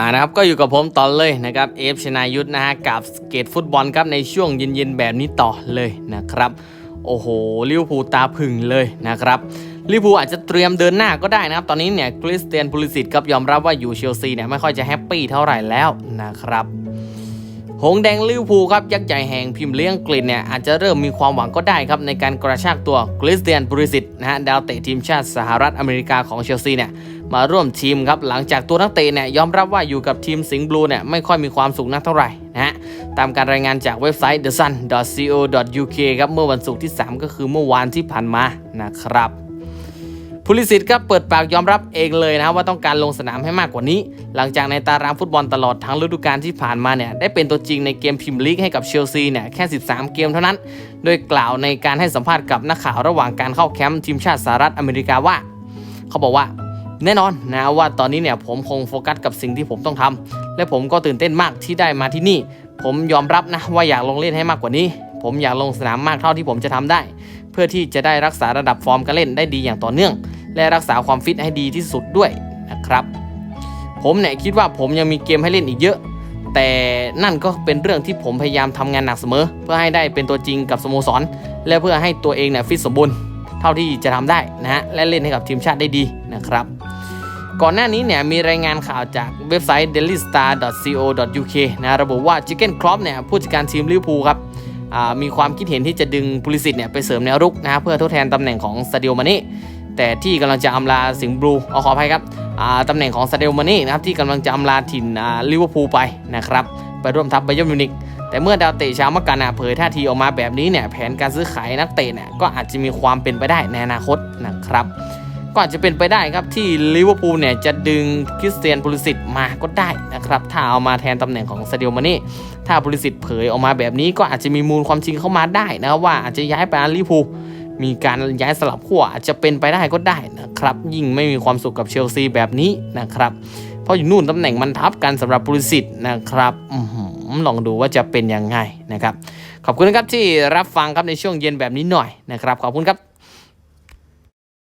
อ่านะครับก็อยู่กับผมต่อเลยนะครับเอฟชนายุทธนะฮะกับสเกตฟุตบอลครับในช่วงเย็นๆแบบนี้ต่อเลยนะครับโอ้โหลิวพูตาพึ่งเลยนะครับลิวพูอาจจะเตรียมเดินหน้าก็ได้นะครับ ตอนนี้เนี่ยคริสเตียนพูลิสิตครับยอมรับว่าอยู่เชลซีเนี่ยไม่ค่อยจะแฮปปี้เท่าไหร่แล้วนะครับ หงแดงลิวพูครับยักษ์ใหญ่แห่งพิมพ์เลี้ยงกลิ่นเนี่ยอาจจะเริ่มมีความหวังก็ได้ครับในการกระชากตัวคริสเตียนบริสิตนะฮะดาวเตะทีมชาติสหรัฐอเมริกาของเชลซีเนี่ยมาร่วมทีมครับหลังจากตัวนักเตะเนี่ยยอมรับว่าอยู่กับทีมสิงห์บลูเนี่ยไม่ค่อยมีความสุขนักเท่าไหร่นะฮะตามการรายงานจากเว็บไซต์ the sun co uk ครับเมื่อวันศุกร์ที่ 3 ก็คือเมื่อวานที่ผ่านมานะครับ พูลิสิตครับเปิดปากยอมรับเองเลยนะว่าต้องการลงสนามให้มากกว่านี้ หลังจากในตารางฟุตบอลตลอดทั้งฤดูกาลที่ผ่านมาเนี่ยได้เป็นตัวจริงในเกมพรีเมียร์ลีกให้กับเชลซีเนี่ยแค่ 13 เกมเท่านั้น โดยกล่าวในการให้สัมภาษณ์กับนักข่าวระหว่างการเข้าแคมป์ทีมชาติสหรัฐอเมริกาว่า เขาบอกว่าแน่นอนนะว่าตอนนี้เนี่ยผมคงโฟกัสกับสิ่งที่ผมต้องทำและผมก็ตื่นเต้นมากที่ได้มาที่นี่ ผมยอมรับนะว่าอยากลงเล่นให้มากกว่านี้ ผมอยากลงสนามมากเท่าที่ผมจะทำได้ เพื่อที่จะได้รักษาระดับฟอร์มการเล่นได้ดีอย่างต่อเนื่อง และรักษาความฟิตให้ดีที่สุดด้วยนะครับ ผมเนี่ยคิดว่าผมยังมีเกมให้เล่นอีกเยอะ แต่นั่นก็เป็นเรื่องที่ผมพยายามทำงานหนักเสมอ เพื่อให้ได้เป็นตัวจริงกับสโมสร และเพื่อให้ตัวเองเนี่ยฟิตสมบูรณ์เท่าที่จะทำได้นะฮะและเล่นให้กับทีมชาติได้ดีนะครับ ก่อนหน้านี้เนี่ยมีรายงานข่าวจากเว็บไซต์ dailystar.co.uk นะระบุว่า Chicken Klopp เนี่ยผู้จัดการทีมลิเวอร์พูลครับมีความคิดเห็นที่จะดึงพูลิสิตเนี่ยไปเสริมแนวรุกนะฮะเพื่อทดแทนตำแหน่งของซาดิโอมาเน่ แต่ที่กำลังจะอำลาสิงห์บลูเอาขออภัยครับตำแหน่งของซาดิโอมาเน่นะครับที่กำลังจะอำลาถิ่นลิเวอร์พูลไปนะครับไปร่วมทัพไบเยร์มิวนิกแต่เมื่อดาวเตะชาวมักกานาเผยท่าทีออกมาแบบนี้เนี่ยแผนการซื้อขายนักเตะเนี่ยก็อาจจะมีความเป็นไปได้ในอนาคตนะครับก็อาจจะเป็นไปได้ครับที่ลิเวอร์พูลเนี่ยจะดึงคริสเตียนพูลิสิตมาก็ได้นะครับถ้าเอามาแทนตำแหน่งของซาดิโอมาเน่ถ้าพูลิสิตเผยออกมาแบบนี้ก็อาจจะมีมูลความจริงเข้ามาได้นะครับว่าอาจจะย้ายไปลิเวอร์พูล มีการย้ายสลับขั้วอาจจะเป็นไปได้ก็ได้นะครับ ยิ่งไม่มีความสุขกับเชลซีแบบนี้นะครับเพราะอยู่นู่นตำแหน่งมันทับกันสำหรับบริสิตนะครับลองดูว่าจะเป็นยังไงนะครับ ขอบคุณนะครับที่รับฟังครับในช่วงเย็นแบบนี้หน่อยนะครับ ขอบคุณครับ